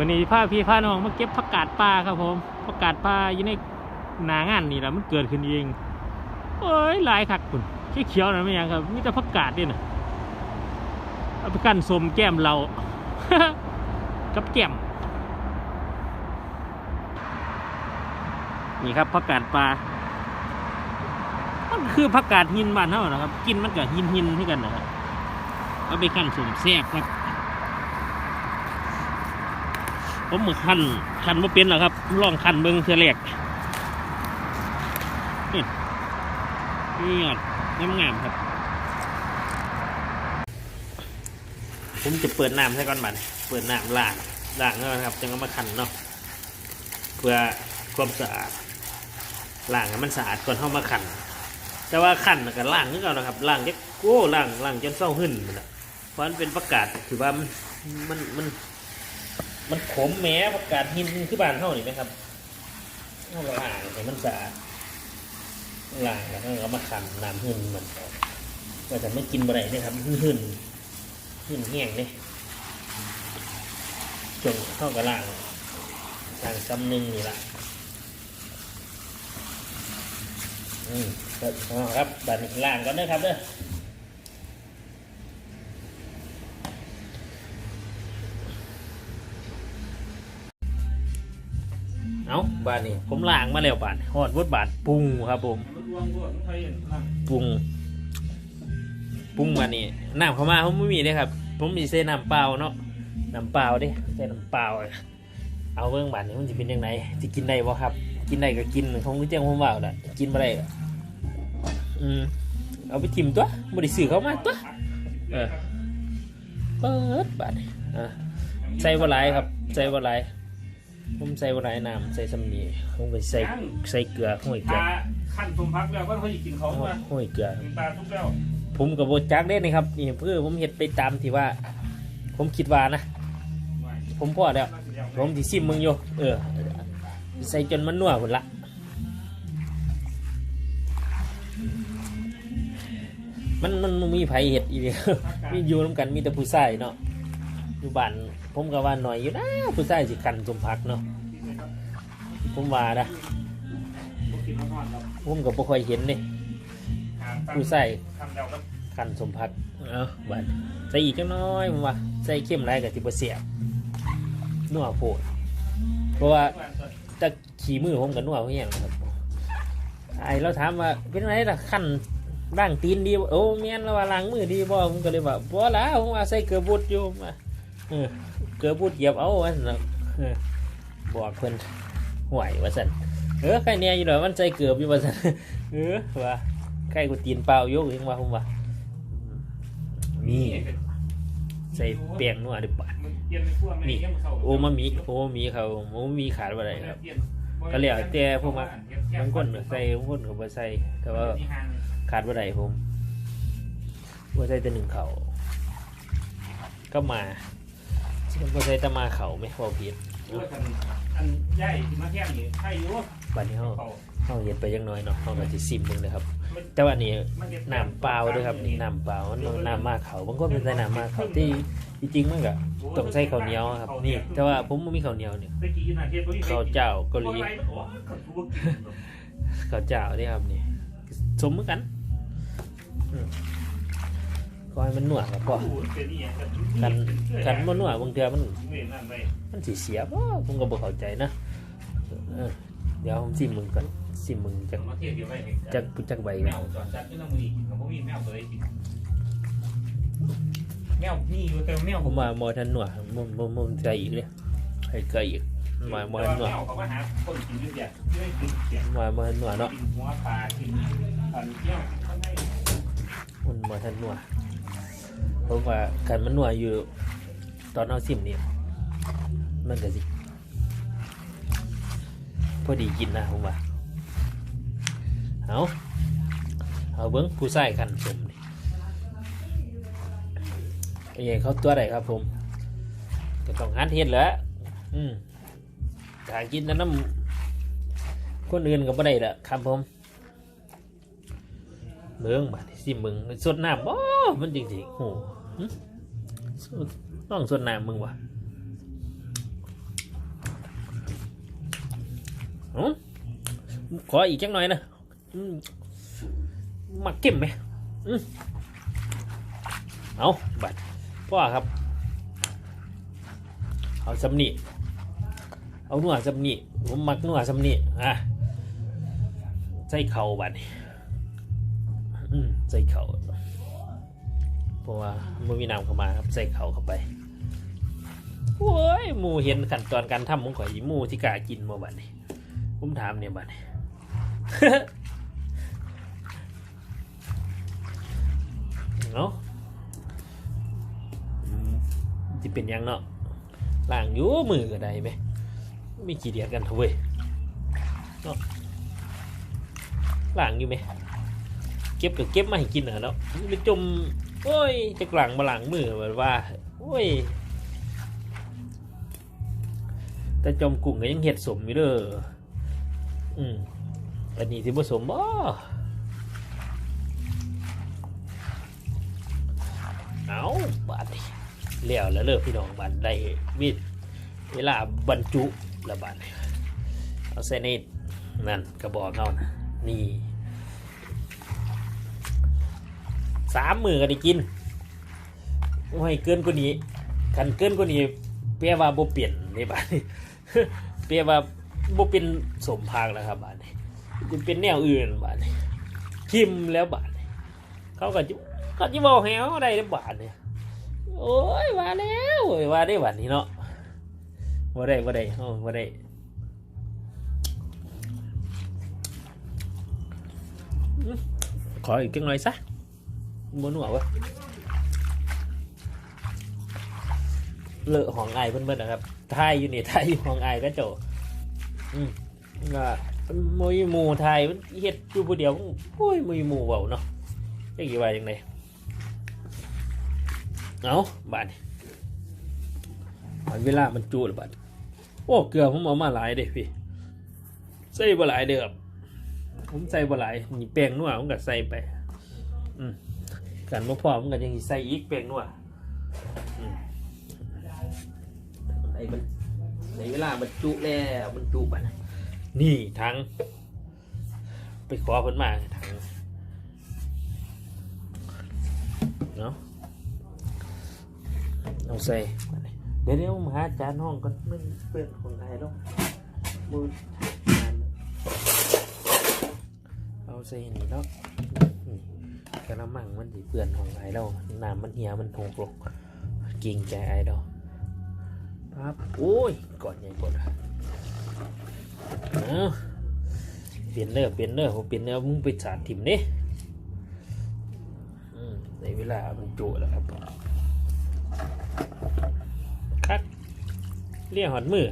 วันนี้พาพี่พาน้องมาเก็บผักกาดปลาครับผมผักกาดปลาอยู่ในหนางานนี่แหละมันเกิดขึ้นเองโอ้ยหลายคักคุณเขียวๆนะไม่ยังครับมีแต่ผักกาดนี่นะเอาไปกั้นสมแก้มเรากับแก้มนี่ครับผักกาดปลามันคือผักกาดหินบ้านเท่านะครับ กินมันกับหินหินที่กันนะครับเอาไปขั้นสมแซ่บครับ ผมมือขั้นขั้นมาเป็นหรอครับลองขันเบิ้งเทือแรกนี่นี่ยอดงามๆครับ ผมจะเปิดน้ำให้ก่อนบัดนี้เปิดน้ำล้างล้างแล้วนะครับจึงเอามาขันเนาะเพื่อความสะอาดล้างให้มันสะอาดก่อนเข้ามาขันแต่ว่าขันน่ะก็ล้างนึกเอานะครับล้างเด็กโก้ล้างล้างจนเศร้าหึ่นมันเพราะมันเป็นประกาศถือว่ามันมันมัน มันขมแม้ประกาศหินคือบานเท่านี่ไหมครับเอาล้างให้มันสะอาดล้างแล้วก็เอามาขันน้ำหึ่นมันกว่าจะไม่กินอะไรเนี่ยครับหึ่นหึ่นหึ่นแห้งเนี่ยจงเข้ากับล้างล้างซ้ำหนึ่งนี่ละอืมครับเอาครับบันล้างก่อนเด้ครับเด้อ เอาบานนี้ผมล้างมาแล้วบานหอดวดบาทปรุงครับผมปรุงปรุงบานนี้น้ำเข้ามาผมไม่มีเลยครับ ผมมีเส้นน้ำเปล่าเนาะน้ำเปล่าเดิเส้นน้ำเปล่าเอาเบื้องบานนี้มันจะเป็นยังไงจะกินได้บ่ครับ กินได้ก็กินคงก็เจ้าผมว่าแหละกินไม่ได้ก็อืมเอาไปทิมตัวบริสื่อเขามาตัวเออเปิดบานนี้อะใส่บะไรครับใส่บะไร ผมใส่บะไรน้ำใส่สำนีผมก็ใส่ใส่เกลือห้อยเกลือปลาขั้นสมพักแล้วก็เขาจะกินเขาว่าห้อยเกลือ ปลาทุกแล้วผมกับโบจักได้นะครับนี่เพื่อผมเห็ดไปตามที่ว่า ผมคิดว่านะ ผมพอแล้ว ผมที่ซิมมึงอยู่เออ ใส่จนมันนัวหมดละมันมันมันมีไผเห็ดอีกมีอยู่น้ำกันมีแต่ผู้ชายเนาะอยู่บ้าน ผมก็ว่าหน่อยอยู่นะผู้ชายสิคันสมพักเนาะผมว่านะผมก็บ่ค่อยเห็นนี่ผู้ชายคันสมพักเอาบัดใส่อีกจังน้อยผมว่าใส่เข้มไรกับที่บ่เสียนัวโพดเพราะว่าจะขี่มือผมกับนัวเพียงนะครับไอเราถามว่าเป็นไรล่ะขั้นด่างตีนดีโอ้แม่นแล้วว่าล้างมือดีบ่ผมก็เลยว่าบ่ละผมว่าใส่เกลือบุดอยู่มาเออ เกลือบุดเหยียบเอาอันนั้นเออบอกเพิ่นห่วยว่าซั่นเออใครเนี่ยอยู่ดอกมันใส่เกลืออยู่ว่าซั่นเออว่าใครกูตีนเปล่าอยู่ยังว่าผมว่านี่ใส่แป้งนัวดิบาทนี่โอมามิโอมามิเขาโอมามิขาดอะไรครับก็แล้วแต่พวกมันบางคนก็ใส่บางคนก็บ่ใส่แต่ว่าขาดอะไรผมบ่ใส่แต่หนึ่งเขาก็มา มันบ่ใส่แต่มาเขาไม่พอผิดอันใหญ่ที่มาแค่นี้ใช่อยู่บัดนี้เฮาเขาเฮาเฮ็ดไปจังน้อยเนาะเฮาก็สิซิมเบิ่งนะครับ แต่ว่านี่น้ำเปล่าด้วยครับนี่น้ำเปล่ามันน้ำมากเขาบางคนเป็นใส่น้ำมากเขาที่จริงๆมันก็ต้องใส่ข้าวเหนียวครับนี่แต่ว่าผมไม่มีข้าวเหนียวเนี่ยข้าวเจ้าเกาหลีข้าวเจ้านี่ครับนี่สมเหมือนกัน อืมก็ให้มันหนวดครับพ่อกันกันมันหนวดบางเทีมันมันสีเสียบ่ผมก็บ่เข้าใจนะเออเดี๋ยวผมซิมมึงก่อนซิมมึงจากจากจากใบแมกันวจอดจัดไม่ต้องมีเขาไม่มีแมวตัวไหนกินแมวนี่อยู่แต่แมวผมมาโมทันหนวดมุมมุมมุมใจอีกเลยให้เกยอีกมาโมทันหนวดแมวเขาก็หาคนกินเยอะแยะไม่กินเสียงมาโมทันหนวด เนาะวปลากินอันเที่ยวข้างในมันมันหนวดผมว่าการมันหนวอยู่ตอนเอาซิมนี่มันก็สิพอดีกินนะผมว่าเอาเอาเบิ้งผู้ใส่ขันสมนี่ไอ้เขาตัวไหนครับผมก็ต้องหันเห็ดแล้วอืมถ้ากินแต่น้ำคนอื่นก็ไม่ได้ละครับผมเมืองบัดนี้สิเมืองสดน้ำบ่มันจริงๆโหหึสด ต้องส่วนไหนมึงวะขออีกจังหน่อยนะมาเก็มไหมเอาบัดพ่อครับ เอาสำนีเอาหนัวสำนีผมมักหนัวสำนีอะใส่เข่าบัดใส่เข่า เพราะว่ามันมีน้ำเข้ามาครับใส่เขาเข้าไปโอ้ยหมูเห็นขั้นตอนการทำของข่อยหมูที่กากินบ่บัดนี้ผมถามเนี่ยบัดนี้เนาะจะเป็นยังเนาะล่างอยู่มือก็ได้ไหมม่กี่เดียดกันเถอะเว้ยเนาะล่างอยู่ไหมเก็บก็เก็บมาให้กินเหรอเนาะไปจม โอ้ยจะกลางมาหลังมือแบบว่า โอ้ย แต่จอมกุ้งก็ยังเห็ดสมอยู่เด้ออืมอันนี้ที่ผสมบ่เอาบาดนี้เลี้ยวแล้วเลิกพี่น้องบาดได้วิเวลาบรรจุระบาดเอาเส้นนี้นั่นกระบอกเขานะนี่ สามมือก็ได้กินโอ้ยเกินกว่านี้คันเกินกว่านี้เปียว่าบ่เปลี่ยนในบานี้เปียว่าบ่เป็นสมพางแล้วครับบาดนี้จะเป็นแนวอื่นบาดนี้คิมแล้วบาดนี้เขาก็จะก็จะบอกให้เขาได้ได้บาทเนี่ยโอ้ยว่าแล้วโอ้ยว่าได้บาทนี้เนาะว่าได้ว่าได้โอ้ว่าได้ขออีกจังหน่อยซะ บนหัววะเลอะของไอายเพิ่นเพิ่นะครับไทยอยู่นี่ไทยอยู่ของไอายก็โจอืมก็มวยหมูไทยมันเฮ็ดอยู่ผู้เดียวโอ้ยมวยหมูเบาเนาะจะกี่ว่าจังไดเอาบาทมันเวลามันจูดบาดโอ้เกลือผมเอามาหลายเด้พี่ใส่บ่หลายเด้อบผมใส่บ่หลายนี่แป้งนัวผมก็ใส่ไป อืม กันบ่พอผมก็ยังสิใส่อีกแป้งนัวอืมไอ้มันในเวลามันจุแล้วมันจุบัดนี่ทั้งไปขอเพิ่นมาทั้งเนาะเอาใส่เดี๋ยวเดี๋ยวมาหาจานห้องก็ไม่เปื้อนของไทยหรอกมือเอา ใส่นี่เนาะกระมังมันสีเปื้อนของไทยแล้วน้ำมันเหี่ยมันหกลงกิ่งใจไอ้ดอกปั๊บโอ้ยก่อนใหญ่กดอะเอาเปลี่ยนเนื้อเปลี่ยนเนื้อผมเปลี่ยนเนื้อมึงไปสาดถิ่มเด้อืมในเวลามันจุแล้วครับคักเรียกหอดมือ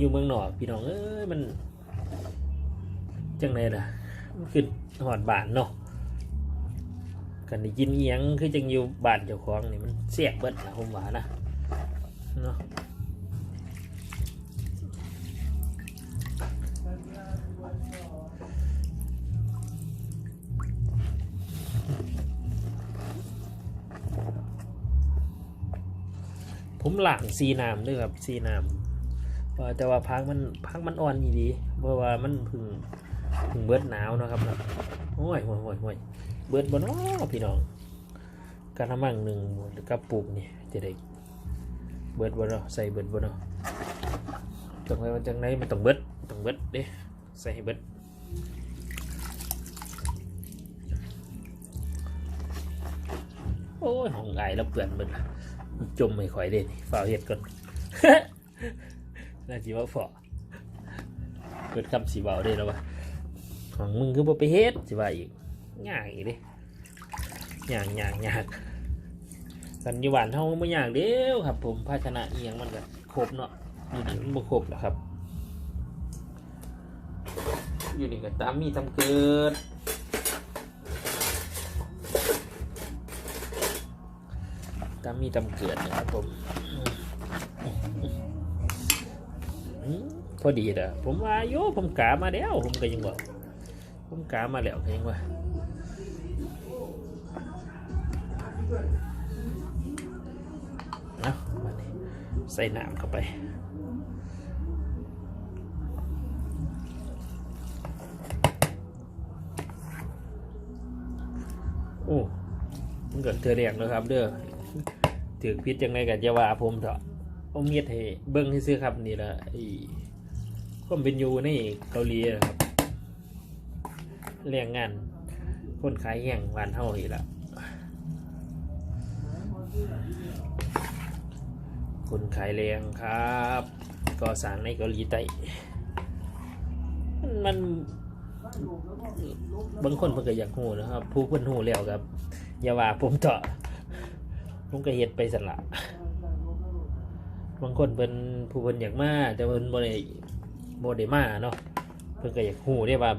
อยู่เมืองหนอกพี่น้องเอ้ยมันจังไงล่ะมันคือหอดบานเนาะกันได้ยินเอียงคือจังอยู่บ้านเจ้าของนี่มันเสียบเบิดนะผมว่านะเนาะผมหลังซีน้ำด้วยครับซีน้ำ แต่ว่าพักมันพักมันอ่อนอีดีเพราะว่ามันพึ่งพึ่งเบิดหนาวนะครับนะโอ้ยโอ้ยโอ้ยโอ้ยเบิดบนอ้อพี่น้องกระมังหนึ่งหรือกระปุกนี่จะได้เบิดบนเนาะใส่เบิดบนเนาะจังไรมันจังไรมันต้องเบิดต้องเบิดเด้ใส่ให้เบิดโอ้ยห้องไอแล้วเปื่อนหมดจมไม่ค่อยเด่นฝ่าเห็ดก่อน น่าจีว่าฝ่อเกิดคำสีเบาได้แล้ววะของมึงคือบ่ไปเฮ็ดสิว่าอีกยากอีกเดิยากยากยากกันอยู่บ้านเฮาไม่ยากเด้วครับ ผมภาชนะเอียงมันก็ครบเนาะอยู่นี่มันบ่ครบหรอกครับ อยู่นี่ก็ตามมีตามเกิดตามมีตำเกิดนะครับผมอืม พอดีเด้อผมว่าโยผมกามาแล้ว ผมก็ยังบอกผมกามาแล้วก็ยังว่านาะใส่น้ำเข้าไปโอ้มันเกิดเธอเรียงนะครับ เด้อถือพิษยังไงกันจะว่าผมเถอะ เอาเมีดให้เบิ้งให้ซื้อครับนี่ละไอ้ความเป็นอยู่ในเกาหลีนะครับแรงงาน คนขายแห่งวันเท่าอีกละคนขายแรงครับก่อสร้างในเกาหลีใต้มันบางคนเพิ่นก็อยากหูนะครับ ผู้เพิ่นหูแล้วครับ อย่าว่าผมเถอะผมก็เฮ็ดไปสันละ บางคนเพิ่นผู้เพิ่นอยากมาแต่เพิ่นบ่ได้บ่ได้มาเนาะเพิ่นก็อยากหูได้ว่า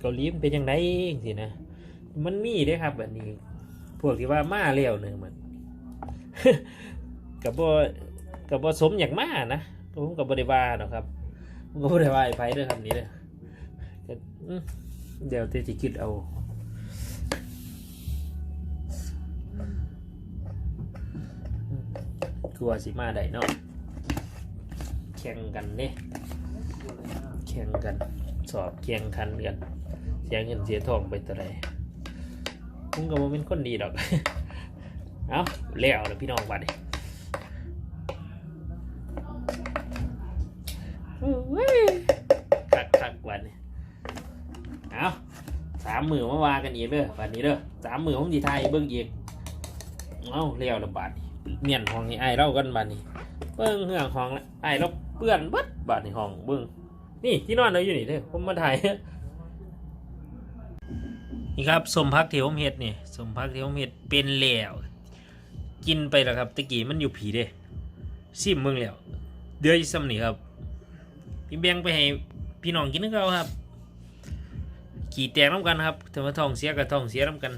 เกาหลีมันเป็นจังไงซี่นะมันมีเด้ครับแบบนี้ พวกที่ว่ามาแล้วเนี่ยมันกับบ่กับบ่สมอยากมานะผมก็บ่ได้ว่าหรอกครับผมก็บ่ได้ว่าไอไผเด้อครับนี่เด้อก็อืมเดี๋ยวเตจิคิดเอากลัวสิมาได้เนาะ แข่งกันเนี่ยแข่งกัน สอบแข่งขันกันเสียเงินเสียทองไปต่าไรผมก็บ่เป็นคนดีดอก เอาแล้วแล้วพี่น้องบัดนี้เฮ้ยคักคักวันนี้เอาสามหมือมาว่ากันอีกเด้อบัดนี้เด้อสามมือผมดีไทยเบิ้งอีกเอาเลี้ยวละบาดเมียนห้องนี้ไอ้ายเรากันบาดนี้เบิ้งเหืองห้องละไอ้ายเรา ปื้อนบิดบาดนี้ห้องเบิ้งนี่ที่นอนเราอยู่นี่เด้อผมมาถ่ายนี่ครับสมพักที่ผมเฮ็ดนี่สมพักที่ผมเฮ็ดเป็นแล้วกินไปแล้วครับตะกี้มันอยู่ผีเด้ซิมเบิ่งแล้วเดือยซ้ำนี่ครับพี่แบงไปให้พี่น้องกินนึงเอาครับ ขี่แตกน้ำกันครับแต่ว่าท้องเสียกับท้องเสียน้ำกัน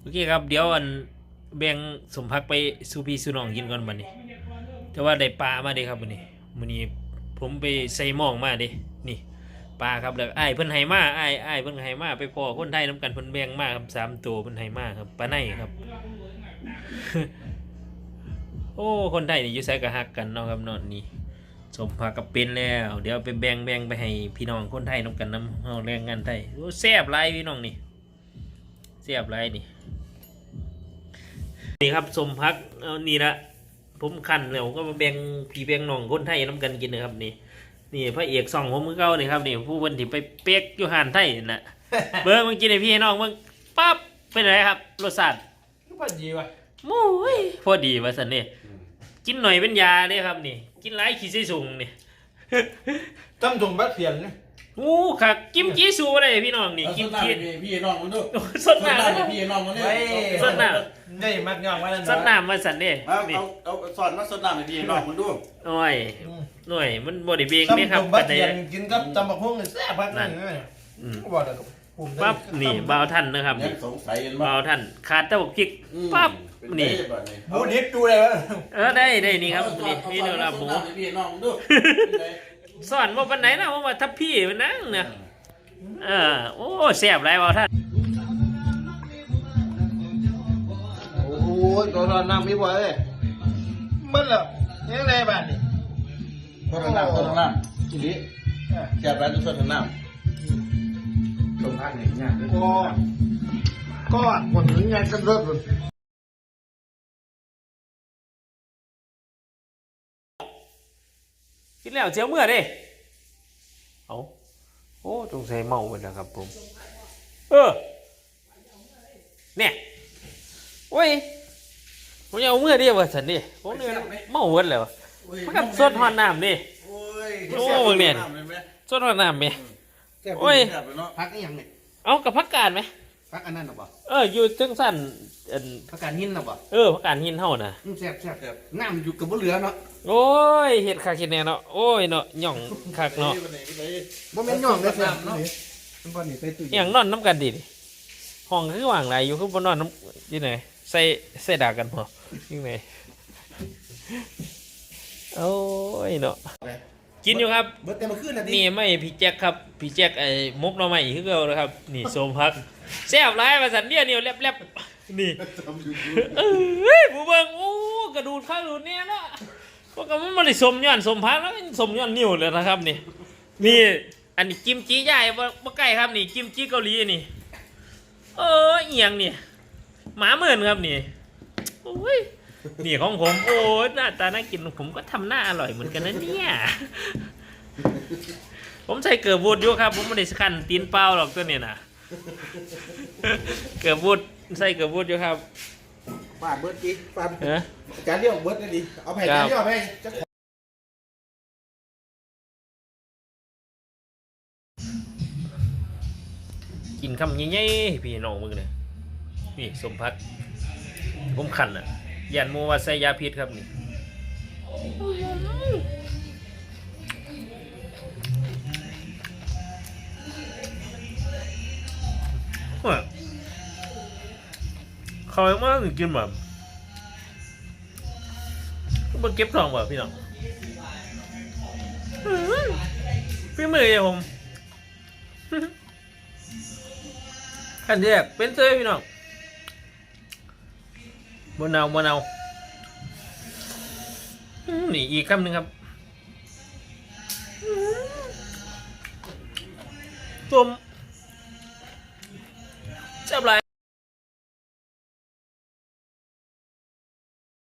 โอเคครับเดี๋ยวอันแบงสมพักไปสูพีสูน้องกินก่อนบัดนี้ แต่ว่าได้ปลามาเด้ครับบัดนี้มื้อนี้ผมไปใส่หม้องมาเด้นี่ปลาครับแล้วไอ้เพิ่นให้มาไอ้ายอ้เพิ่นให้มาไปพอคนไทยน้ำกันเพิ่นแบ่งมาครับสามตัวเพิ่นให้มาครับปลาในครับ โอ้คนไทยนี่อยู่ไสก็ฮักกันเนาะครับเนาะนี่สมผักกับเป็นแล้ว เดี๋ยวไปแบ่งแบ่งไปให้พี่น้องคนไทยน้ำกันน้ำเฮาแรงงานไทยโอ้แซ่บไรพี่น้องนี่แซ่บไรนี่นี่ครับสมพักเอานี่ละ ผมคันแล้วผมก็มาแบ่งพี่แบ่งน้องคนไทยน้ำกันกินนะครับนี่นี่พระเอกสองผมมือเก่านี่ครับนี่ผู้วันที่ไปเป๊กอยู่หานไทยนั่นนะเบิ้งมันกินให้พี่ให้น้องเบิ้งปั๊บเป็นไรครับรสชาติก็พอดีว่ะมุ้ยพอดีว่าสันนี่กินหน่อยเป็นยาเลยครับนี่ กินหลายขี้ไส้สูงนี่จำจงบัดเสียนนะ อู้คักกิมจีสูอะไรพี่น้องนี่เอากิสมดหน้าจีให้พี่น้องมันดูสดน้ำให้พี่น้องมันนี่สดน้ได้มักย่องมาแล้วสดน้ำมาสันนี่เอานี่เอาเอาสอนมาสดน้ำให้พี่น้องมันดูหน่อยหน่อยมันบริเบงจำนี่จครับงบัปัดจเสีจัยยนกินกับจำบักหุ่งแซ่บมากนั่นอืมบอกเลยกับปุ่มปั๊บนี่บ่าวท่านนะครับยันี่งสงสัยกันบ่าวท่านขาดแตะบกพริกอืมปั๊บเป็นี่ไงบัดนี้บูดิบดูเลยวะเออได้ได้นี่ครับเอานี่เอานี่เดี๋ยวลาบหมู สดน้ำให้พี่น้องมันดูเป็นไงสอนว่าปันไหนนะว่าทับพี่มันนั่งเนี่ยเออโอ้แซ่บไรบ่าวท่านโอ้ยตัวร้อนน้ำไม่ไหวเลยมันเหรอยังไงบ้านนี่ตัวร้อนน้ำตัวร้อนน้ำทีนี้แซ่บร้านจะสดน้ำลงพักหนึ่งเนี่ยก็ก็หมดงานกันรถ นแล้วเจียวเมื่อเด้เอาโอ้จงใส่เมาไปแล้วครับผม เออ เนี่ยโอ้ยผมจะเอาเมื่อเดียววะสันดิผมเนี่ยเมาเวิร์ดแล้วมันกับสดหอนน้ำดิโอ้ยโอ้มึงเนี่ยแซ่บลไหมสดหอนน้ำไหมแซ่บโอ้ยแซ่บเลยเนาะพักนี่ยังเนี่ยเอากับพักการไหม พักอันนั้นหรอปะเอออยู่จังสั้นอันพักการหินหรอปะเออพักการหินเท่าน่ะอืมแซ่บแซ่บแซ่บน้ำอยู่กับบ่เหลือเนาะโอ้ยเห็ดคักเห็ดแน่เนาะโอ้ยเนาะหย่องคักเนาะไปไหนไปไหนบ่แม่นย่องเลยแซ่บเนาะมันบ่นี่ใส่ตู้อเย็ย่านงนอนน้ำกันดิห้องคือว่างไรอยู่คือบนนอนน้ำที่ไหนใส่ใส่ดากันพอยังไงโอ้ยเนาะ กินอยู่ครับ เบิดแต่มาคืนน่ะดินี่ไม่พี่แจ็คครับพี่แจ็คไอ้มุกเราใหม่คือเก่านะครับ นี่โสมพักแซ่บไรมาสันเดียเนี่ยวแลบๆนี่จำอยู่เอ้ยผู้เบิ่งโอ้กระดูดข้าวดูดเนี่ยเนาะพวกก็มันไม่ได้สมย้อนสมพันแล้วมันสมย้อนนิ้วเลยนะครับนี่ นี่ อันนี้กิมจิใหญ่บ่บ่ใกล้ครับนี่กิมจิเกาหลีนี่ เออเอียงนี่หมาเหมือนครับนี่โอ้ย นี่ของผมโอ้ยหน้าตาน่ากินผมก็ทำหน้าอร่อยเหมือนกันนะเนี่ย ผมใส่เกลือบูดอยู่ครับ ผมไม่ได้ขันตีนเปล่าหรอกตัวนี้นะเกลือบูดใส่เกลือบูดอยู่ครับฟาดเบิร์ดอีกฟาดเออจานเดียวเบิร์ดเลยดิเอาแผ่นจานเดียวเอาแผ่นจะกินคำใหญ่ๆพี่น้องมึงเนี่ยนี่สมพักผมขันอะ ยันโมว่าใส่ยาพิษครับนี่ว่าเขาเอามากินแบบมันเก็บทองแบบพี่น้องพี่มือเองผมขันแรกเป็นเต้พี่น้อง บนเอาบนเอานี่อีกคำหนึ่งครับต้มจับไร